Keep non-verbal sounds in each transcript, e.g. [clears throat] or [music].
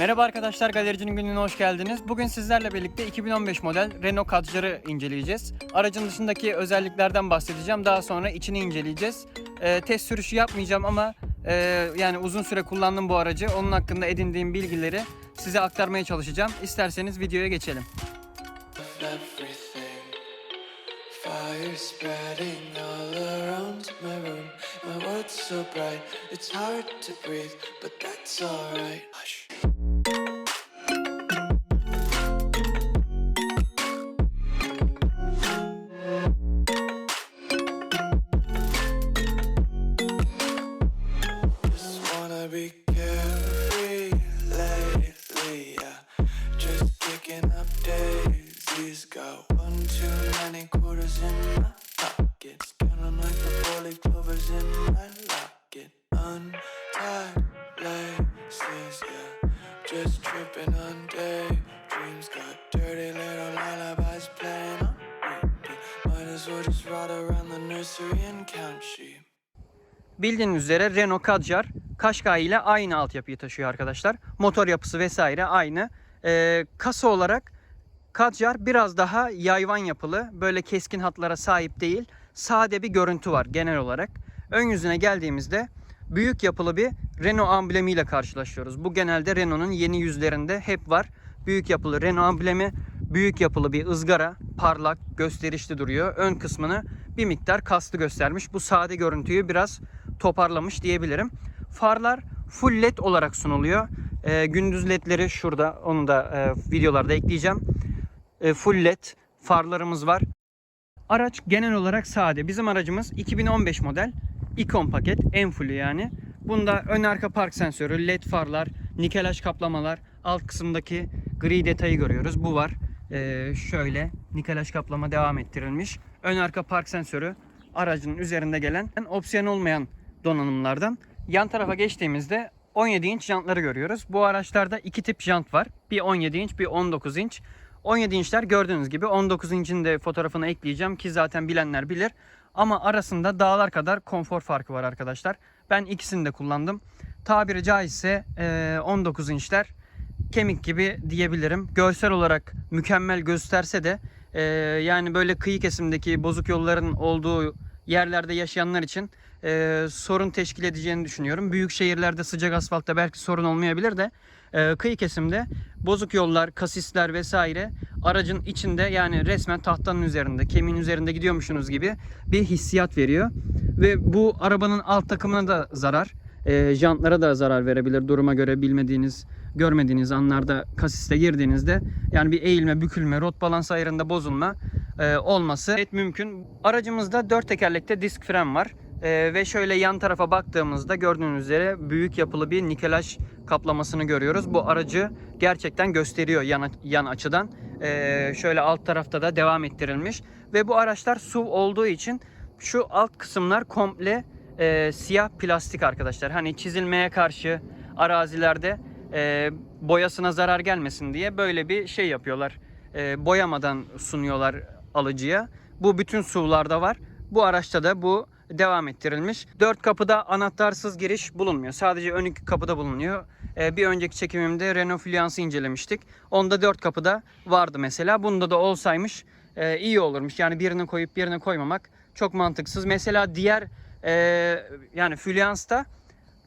Merhaba arkadaşlar, Galericinin Günü'ne hoş geldiniz. Bugün sizlerle birlikte 2015 model Renault Kadjar'ı inceleyeceğiz. Aracın dışındaki özelliklerden bahsedeceğim. Daha sonra içini inceleyeceğiz. Ee, test sürüşü yapmayacağım ama e, yani uzun süre kullandım bu aracı. Onun hakkında edindiğim bilgileri size aktarmaya çalışacağım. İsterseniz videoya geçelim. my room. So bright, it's hard to breathe, but that's alright. Hush. Tripping on daydreams. Got dirty little lullabies playing on repeat. Might as well just ride around the nursery and count sheep. Bildiğiniz üzere Renault Kadjar Qashqai ile aynı altyapıyı taşıyor arkadaşlar. Motor yapısı vesaire aynı. Ee, kasa olarak Kadjar biraz daha yayvan yapılı. Böyle keskin hatlara sahip değil. Sade bir görüntü var genel olarak. Ön yüzüne geldiğimizde büyük yapılı bir Renault amblemiyle karşılaşıyoruz. Bu genelde Renault'un yeni yüzlerinde hep var. Büyük yapılı Renault amblemi, büyük yapılı bir ızgara, parlak, gösterişli duruyor. Ön kısmını bir miktar kaslı göstermiş. Bu sade görüntüyü biraz toparlamış diyebilirim. Farlar full led olarak sunuluyor. Ee, gündüz ledleri şurada. Onu da e, videolarda ekleyeceğim. E, full led farlarımız var. Araç genel olarak sade. Bizim aracımız 2015 model. Icon paket. En fullü yani. Bunda ön arka park sensörü, led farlar, nikelaj kaplamalar, alt kısımdaki gri detayı görüyoruz. Bu var. Ee, şöyle nikelaj kaplama devam ettirilmiş. Ön arka park sensörü aracın üzerinde gelen opsiyon olmayan donanımlardan. Yan tarafa geçtiğimizde 17 inç jantları görüyoruz. Bu araçlarda iki tip jant var. Bir 17 inç, bir 19 inç. 17 inçler gördüğünüz gibi 19 incin de fotoğrafını ekleyeceğim ki zaten bilenler bilir. Ama arasında dağlar kadar konfor farkı var arkadaşlar. Ben ikisini de kullandım. Tabiri caizse eee, 19 inçler kemik gibi diyebilirim. Görsel olarak mükemmel gösterse de eee, yani böyle kıyı kesimdeki bozuk yolların olduğu yerlerde yaşayanlar için eee, sorun teşkil edeceğini düşünüyorum. Büyük şehirlerde sıcak asfaltta belki sorun olmayabilir de eee, kıyı kesimde bozuk yollar, kasisler vesaire aracın içinde yani resmen tahtanın üzerinde, kemiğin üzerinde gidiyormuşsunuz gibi bir hissiyat veriyor. Ve bu arabanın alt takımına da zarar, eee jantlara da zarar verebilir duruma göre bilmediğiniz, görmediğiniz anlarda kasiste girdiğinizde yani bir eğilme, bükülme, rot balans ayarında bozulma eee, olması mümkün. Aracımızda dört tekerlekte disk fren var. Eee, ve şöyle yan tarafa baktığımızda gördüğünüz üzere büyük yapılı bir nikelaj kaplamasını görüyoruz. Bu aracı gerçekten gösteriyor yan, yan açıdan. Eee, şöyle alt tarafta da devam ettirilmiş. Ve bu araçlar SUV olduğu için şu alt kısımlar komple eee, siyah plastik arkadaşlar. Hani çizilmeye karşı arazilerde eee, boyasına zarar gelmesin diye böyle bir şey yapıyorlar. Eee, boyamadan sunuyorlar alıcıya. Bu bütün SUV'larda var. Bu araçta da bu devam ettirilmiş. Dört kapıda anahtarsız giriş bulunmuyor. Sadece ön iki kapıda bulunuyor. Ee, bir önceki çekimimde Renault Fluence'ı incelemiştik. Onda dört kapıda vardı mesela. Bunda da olsaymış e, iyi olurmuş. Yani birini koyup birini koymamak çok mantıksız. Mesela diğer e, yani Fluence'da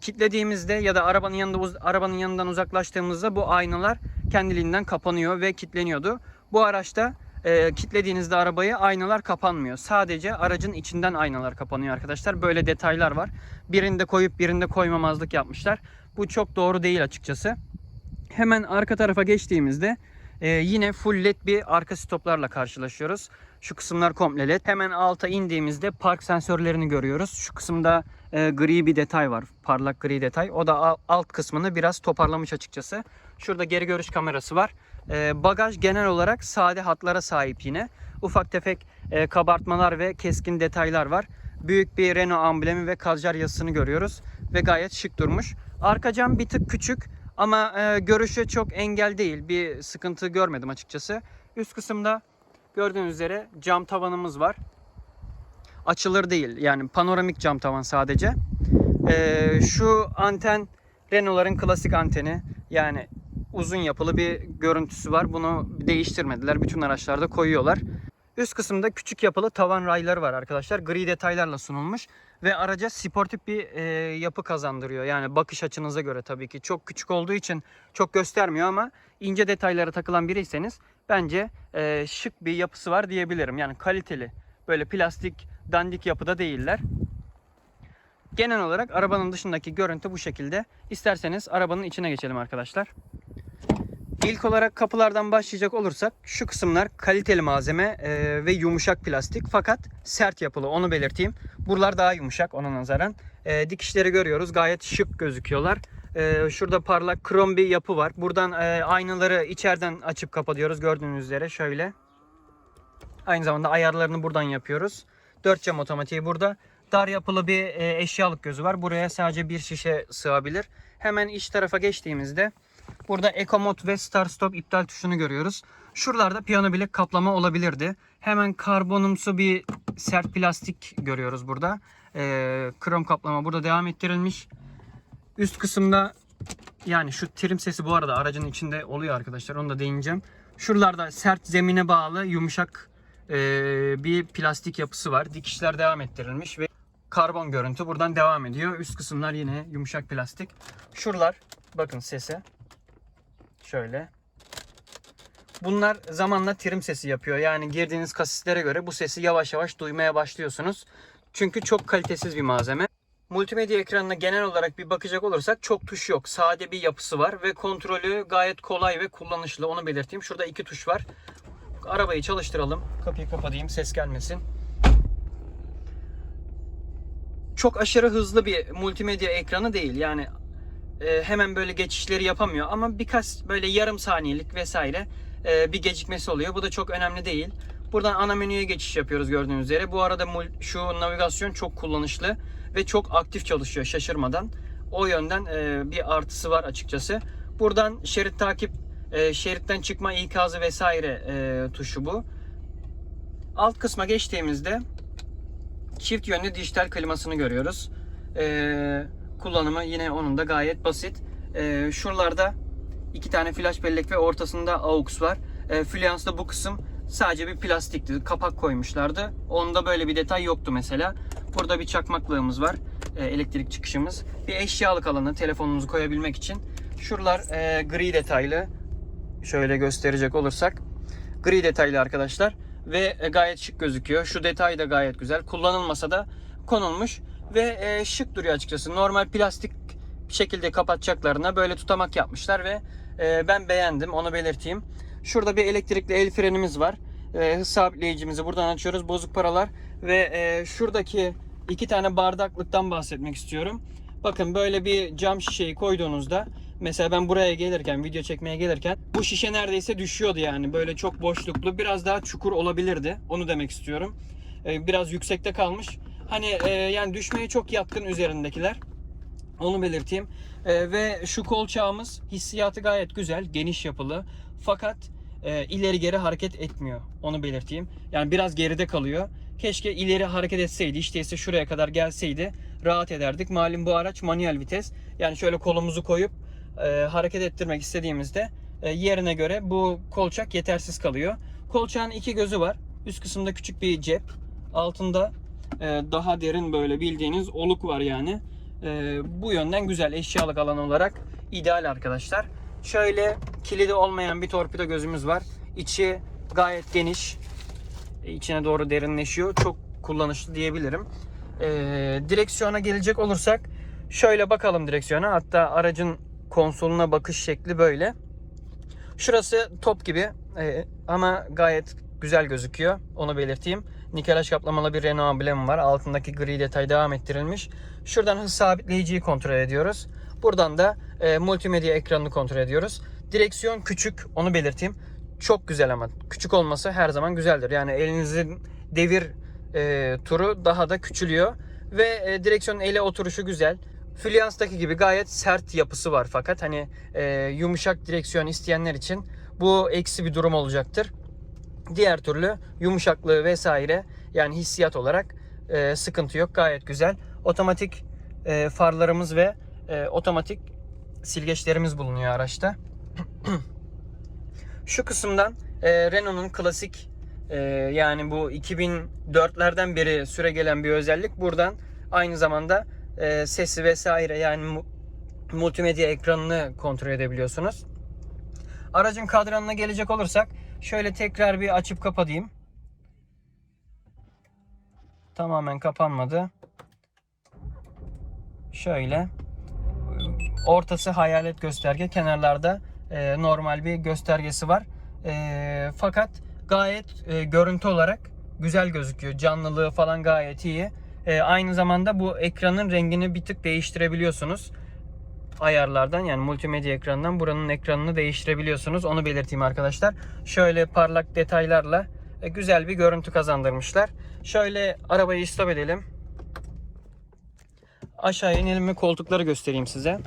kitlediğimizde ya da arabanın yanında arabanın yanından uzaklaştığımızda bu aynalar kendiliğinden kapanıyor ve kilitleniyordu. Bu araçta e, kilitlediğinizde arabayı aynalar kapanmıyor. Sadece aracın içinden aynalar kapanıyor arkadaşlar. Böyle detaylar var. Birinde koyup birinde koymamazlık yapmışlar. Bu çok doğru değil açıkçası. Hemen arka tarafa geçtiğimizde e, yine full led bir arka stoplarla karşılaşıyoruz. Şu kısımlar komple led. Hemen alta indiğimizde park sensörlerini görüyoruz. Şu kısımda e, gri bir detay var. Parlak gri detay. O da al- alt kısmını biraz toparlamış açıkçası. Şurada geri görüş kamerası var. E, bagaj genel olarak sade hatlara sahip yine. Ufak tefek e, kabartmalar ve keskin detaylar var. Büyük bir Renault amblemi ve Kadjar yazısını görüyoruz. Ve gayet şık durmuş. Arka cam bir tık küçük ama e, görüşe çok engel değil. Bir sıkıntı görmedim açıkçası. Üst kısımda gördüğünüz üzere cam tavanımız var. Açılır değil yani panoramik cam tavan sadece. E, şu anten Renault'ların klasik anteni yani uzun yapılı bir görüntüsü var. Bunu değiştirmediler. Bütün araçlarda koyuyorlar. Üst kısımda küçük yapılı tavan rayları var arkadaşlar. Gri detaylarla sunulmuş ve araca sportif bir e, yapı kazandırıyor. Yani bakış açınıza göre tabii ki. Çok küçük olduğu için çok göstermiyor ama ince detaylara takılan biriyseniz bence e, şık bir yapısı var diyebilirim. Yani kaliteli. Böyle plastik, dandik yapıda değiller. Genel olarak arabanın dışındaki görüntü bu şekilde. İsterseniz arabanın içine geçelim arkadaşlar. İlk olarak kapılardan başlayacak olursak şu kısımlar kaliteli malzeme e, ve yumuşak plastik fakat sert yapılı onu belirteyim. Buralar daha yumuşak ona nazaran. E, dikişleri görüyoruz gayet şık gözüküyorlar. E, şurada parlak krom bir yapı var. Buradan e, aynaları içeriden açıp kapatıyoruz gördüğünüz üzere şöyle. Aynı zamanda ayarlarını buradan yapıyoruz. 4 cam otomatiği burada. Dar yapılı bir e, eşyalık gözü var. Buraya sadece bir şişe sığabilir. Hemen iç tarafa geçtiğimizde burada Eco Mode ve Start Stop iptal tuşunu görüyoruz. Şuralarda piyano bilek kaplama olabilirdi. Hemen karbonumsu bir sert plastik görüyoruz burada. E, krom kaplama burada devam ettirilmiş. Üst kısımda yani şu trim sesi bu arada aracın içinde oluyor arkadaşlar. Onu da değineceğim. Şuralarda sert zemine bağlı yumuşak e, bir plastik yapısı var. Dikişler devam ettirilmiş ve karbon görüntü buradan devam ediyor. Üst kısımlar yine yumuşak plastik. Şuralar bakın sese. Şöyle. Bunlar zamanla trim sesi yapıyor. Yani girdiğiniz kasislere göre bu sesi yavaş yavaş duymaya başlıyorsunuz. Çünkü çok kalitesiz bir malzeme. Multimedya ekranına genel olarak bir bakacak olursak çok tuş yok. Sade bir yapısı var ve kontrolü gayet kolay ve kullanışlı. Onu belirteyim. Şurada iki tuş var. Arabayı çalıştıralım. Kapıyı kapatayım ses gelmesin. Çok aşırı hızlı bir multimedya ekranı değil. Yani e, hemen böyle geçişleri yapamıyor ama birkaç böyle yarım saniyelik vesaire e, bir gecikmesi oluyor. Bu da çok önemli değil. Buradan ana menüye geçiş yapıyoruz gördüğünüz üzere. Bu arada şu navigasyon çok kullanışlı ve çok aktif çalışıyor şaşırmadan. O yönden e, bir artısı var açıkçası. Buradan şerit takip, e, şeritten çıkma ikazı vesaire e, tuşu bu. Alt kısma geçtiğimizde çift yönlü dijital klimasını görüyoruz. E, kullanımı yine onun da gayet basit. E, şuralarda iki tane flash bellek ve ortasında AUX var. E, Fluence'da bu kısım sadece bir plastikti. Kapak koymuşlardı. Onda böyle bir detay yoktu mesela. Burada bir çakmaklığımız var. E, elektrik çıkışımız. Bir eşyalık alanı telefonumuzu koyabilmek için. Şuralar e, gri detaylı. Şöyle gösterecek olursak. Gri detaylı arkadaşlar. Ve e, gayet şık gözüküyor. Şu detay da gayet güzel. Kullanılmasa da konulmuş. Ve e, şık duruyor açıkçası. Normal plastik şekilde kapatacaklarına böyle tutamak yapmışlar ve e, ben beğendim onu belirteyim. Şurada bir elektrikli el frenimiz var. E, hız sabitleyicimizi buradan açıyoruz. Bozuk paralar ve e, şuradaki iki tane bardaklıktan bahsetmek istiyorum. Bakın böyle bir cam şişeyi koyduğunuzda mesela ben buraya gelirken video çekmeye gelirken bu şişe neredeyse düşüyordu yani böyle çok boşluklu biraz daha çukur olabilirdi onu demek istiyorum. E, biraz yüksekte kalmış. Hani e, yani düşmeye çok yatkın üzerindekiler. Onu belirteyim. Ee, ve şu kolçağımız hissiyatı gayet güzel, geniş yapılı. Fakat e, ileri geri hareket etmiyor. Onu belirteyim. Yani biraz geride kalıyor. Keşke ileri hareket etseydi. İşte ise şuraya kadar gelseydi rahat ederdik. Malum bu araç manuel vites. Yani şöyle kolumuzu koyup e, hareket ettirmek istediğimizde e, yerine göre bu kolçak yetersiz kalıyor. Kolçağın iki gözü var. Üst kısımda küçük bir cep. Altında e, daha derin böyle bildiğiniz oluk var yani. Ee, bu yönden güzel eşyalık alan olarak ideal arkadaşlar. Şöyle kilidi olmayan bir torpido gözümüz var. İçi gayet geniş. E, İçine doğru derinleşiyor. Çok kullanışlı diyebilirim. Ee, direksiyona gelecek olursak şöyle bakalım direksiyona. Hatta aracın konsoluna bakış şekli böyle. Şurası top gibi ama gayet güzel gözüküyor. Onu belirteyim. Nikelaj kaplamalı bir Renault amblemi var. Altındaki gri detay devam ettirilmiş. Şuradan hız sabitleyiciyi kontrol ediyoruz. Buradan da e, multimedya ekranını kontrol ediyoruz. Direksiyon küçük onu belirteyim. Çok güzel ama küçük olması her zaman güzeldir. Yani elinizin devir e, turu daha da küçülüyor. Ve e, direksiyonun ele oturuşu güzel. Fluence'daki gibi gayet sert yapısı var fakat hani e, yumuşak direksiyon isteyenler için bu eksi bir durum olacaktır. Diğer türlü yumuşaklığı vesaire yani hissiyat olarak e, sıkıntı yok. Gayet güzel. Otomatik e, farlarımız ve e, otomatik silgeçlerimiz bulunuyor araçta. [clears throat] Şu kısımdan e, Renault'un klasik e, yani bu 2004'lerden beri süre gelen bir özellik. Buradan aynı zamanda e, sesi vesaire yani mu- multimedya ekranını kontrol edebiliyorsunuz. Aracın kadranına gelecek olursak şöyle tekrar bir açıp kapatayım. Tamamen kapanmadı. Şöyle ortası hayalet gösterge kenarlarda e, normal bir göstergesi var. E, fakat gayet e, görüntü olarak güzel gözüküyor. Canlılığı falan gayet iyi. E, aynı zamanda bu ekranın rengini bir tık değiştirebiliyorsunuz. Ayarlardan yani multimedya ekranından buranın ekranını değiştirebiliyorsunuz. Onu belirteyim arkadaşlar. Şöyle parlak detaylarla e, güzel bir görüntü kazandırmışlar. Şöyle arabayı stop edelim. Aşağı inelim ve koltukları göstereyim size.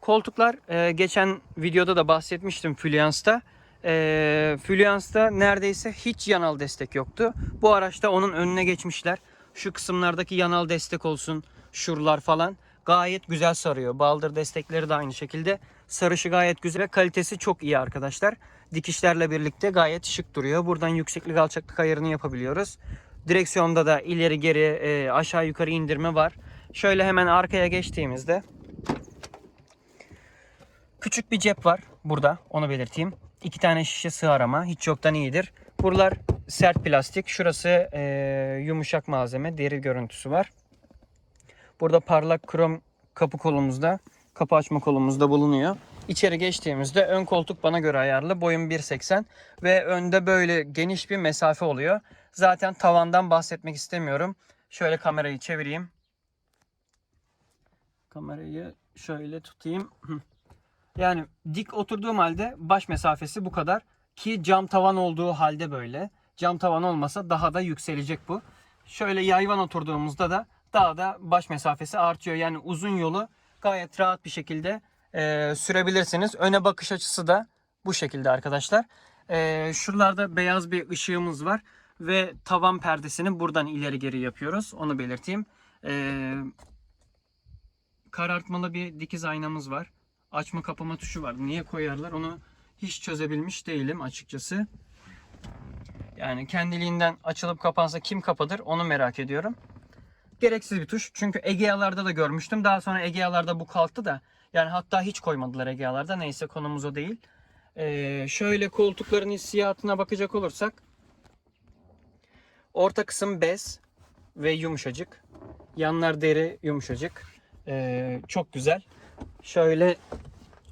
Koltuklar e, geçen videoda da bahsetmiştim Fluence'da. E, Fluence'da neredeyse hiç yanal destek yoktu. Bu araçta onun önüne geçmişler. Şu kısımlardaki yanal destek olsun, şuralar falan gayet güzel sarıyor. Baldır destekleri de aynı şekilde. Sarışı gayet güzel ve kalitesi çok iyi arkadaşlar. Dikişlerle birlikte gayet şık duruyor. Buradan yükseklik alçaklık ayarını yapabiliyoruz. Direksiyonda da ileri geri e, aşağı yukarı indirme var. Şöyle hemen arkaya geçtiğimizde Küçük bir cep var burada onu belirteyim. İki tane şişe sığar ama hiç yoktan iyidir. Buralar sert plastik. Şurası e, yumuşak malzeme. Deri görüntüsü var. Burada parlak krom kapı kolumuzda, kapı açma kolumuzda bulunuyor. İçeri geçtiğimizde ön koltuk bana göre ayarlı. Boyum 1.80 ve önde böyle geniş bir mesafe oluyor. Zaten tavandan bahsetmek istemiyorum. Şöyle kamerayı çevireyim. Kamerayı şöyle tutayım. [clears throat] Yani dik oturduğum halde baş mesafesi bu kadar. Ki cam tavan olduğu halde böyle. Cam tavan olmasa daha da yükselecek bu. Şöyle yayvan oturduğumuzda da daha da baş mesafesi artıyor. Yani uzun yolu gayet rahat bir şekilde e, sürebilirsiniz. Öne bakış açısı da bu şekilde arkadaşlar. E, şuralarda beyaz bir ışığımız var. Ve tavan perdesini buradan ileri geri yapıyoruz. Onu belirteyim. E, karartmalı bir dikiz aynamız var açma kapama tuşu var. Niye koyarlar onu hiç çözebilmiş değilim açıkçası. Yani kendiliğinden açılıp kapansa kim kapatır onu merak ediyorum. Gereksiz bir tuş. Çünkü Egea'larda da görmüştüm. Daha sonra Egea'larda bu kalktı da. Yani hatta hiç koymadılar Egea'larda. Neyse konumuz o değil. Ee, şöyle koltukların hissiyatına bakacak olursak. Orta kısım bez ve yumuşacık. Yanlar deri yumuşacık. Ee, çok güzel. Şöyle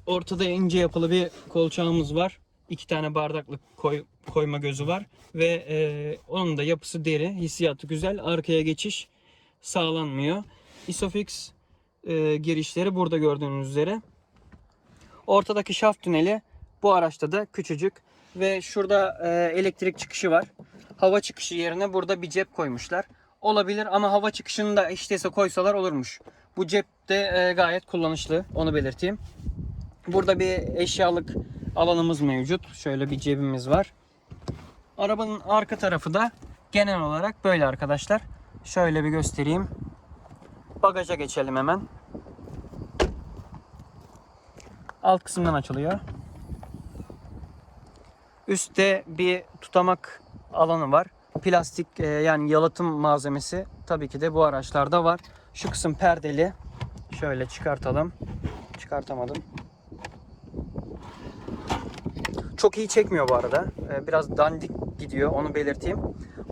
ortada ince yapılı bir kolçağımız var. İki tane bardaklık koy, koyma gözü var. Ve e, onun da yapısı deri. Hissiyatı güzel. Arkaya geçiş sağlanmıyor. Isofix e, girişleri burada gördüğünüz üzere. Ortadaki şaft tüneli bu araçta da küçücük. Ve şurada e, elektrik çıkışı var. Hava çıkışı yerine burada bir cep koymuşlar. Olabilir ama hava çıkışını da işteyse koysalar olurmuş. Bu cep de e, gayet kullanışlı. Onu belirteyim. Burada bir eşyalık alanımız mevcut. Şöyle bir cebimiz var. Arabanın arka tarafı da genel olarak böyle arkadaşlar. Şöyle bir göstereyim. Bagaja geçelim hemen. Alt kısımdan açılıyor. Üstte bir tutamak alanı var. Plastik e, yani yalıtım malzemesi tabii ki de bu araçlarda var. Şu kısım perdeli. Şöyle çıkartalım. Çıkartamadım. Çok iyi çekmiyor bu arada. Ee, Biraz dandik gidiyor onu belirteyim.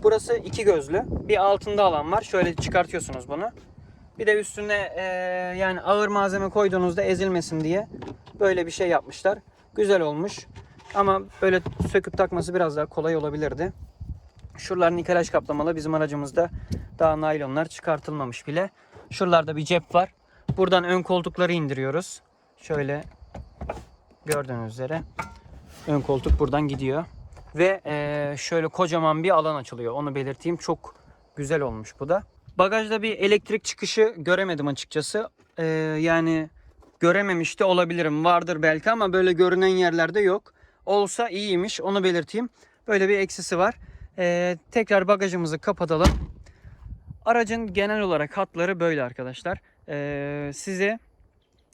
Burası iki gözlü. Bir altında alan var. Şöyle çıkartıyorsunuz bunu. Bir de üstüne e, yani ağır malzeme koyduğunuzda ezilmesin diye böyle bir şey yapmışlar. Güzel olmuş. Ama böyle söküp takması biraz daha kolay olabilirdi. Şuralar nikelaj kaplamalı. Bizim aracımızda daha naylonlar çıkartılmamış bile. Şuralarda bir cep var. Buradan ön koltukları indiriyoruz. Şöyle gördüğünüz üzere ön koltuk buradan gidiyor. Ve eee, şöyle kocaman bir alan açılıyor. Onu belirteyim. Çok güzel olmuş bu da. Bagajda bir elektrik çıkışı göremedim açıkçası. Eee, yani görememiş de olabilirim. Vardır belki ama böyle görünen yerlerde yok. Olsa iyiymiş. Onu belirteyim. Böyle bir eksisi var. Eee, tekrar bagajımızı kapatalım. Aracın genel olarak hatları böyle arkadaşlar. Ee, size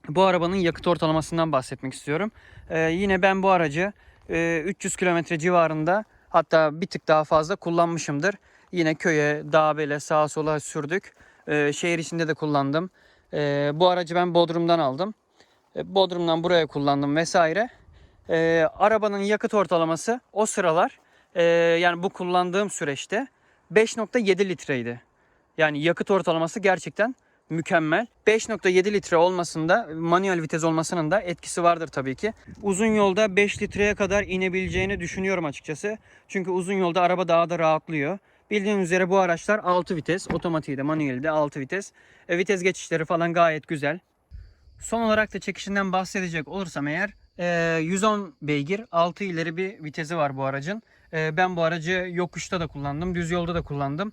bu arabanın yakıt ortalamasından bahsetmek istiyorum. Ee, yine ben bu aracı e, 300 kilometre civarında hatta bir tık daha fazla kullanmışımdır. Yine köye, dağa bele sağa sola sürdük. Ee, şehir içinde de kullandım. Ee, bu aracı ben Bodrum'dan aldım. Ee, Bodrum'dan buraya kullandım vesaire. Ee, arabanın yakıt ortalaması o sıralar yani bu kullandığım süreçte 5.7 litreydi. Yani yakıt ortalaması gerçekten mükemmel. 5.7 litre olmasında manuel vites olmasının da etkisi vardır tabii ki. Uzun yolda 5 litreye kadar inebileceğini düşünüyorum açıkçası. Çünkü uzun yolda araba daha da rahatlıyor. Bildiğiniz üzere bu araçlar 6 vites, otomatiği de manueli de 6 vites. E, vites geçişleri falan gayet güzel. Son olarak da çekişinden bahsedecek olursam eğer e, 110 beygir 6 ileri bir vitesi var bu aracın. E, ben bu aracı yokuşta da kullandım, düz yolda da kullandım.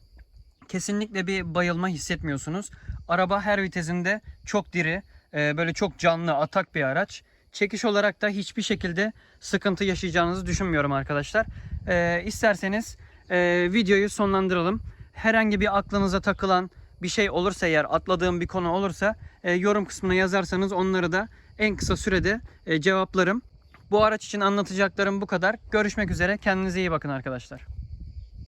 Kesinlikle bir bayılma hissetmiyorsunuz. Araba her vitesinde çok diri, e, böyle çok canlı, atak bir araç. Çekiş olarak da hiçbir şekilde sıkıntı yaşayacağınızı düşünmüyorum arkadaşlar. E, isterseniz e, videoyu sonlandıralım. Herhangi bir aklınıza takılan bir şey olursa eğer atladığım bir konu olursa yorum kısmına yazarsanız onları da en kısa sürede cevaplarım. Bu araç için anlatacaklarım bu kadar. Görüşmek üzere. Kendinize iyi bakın arkadaşlar.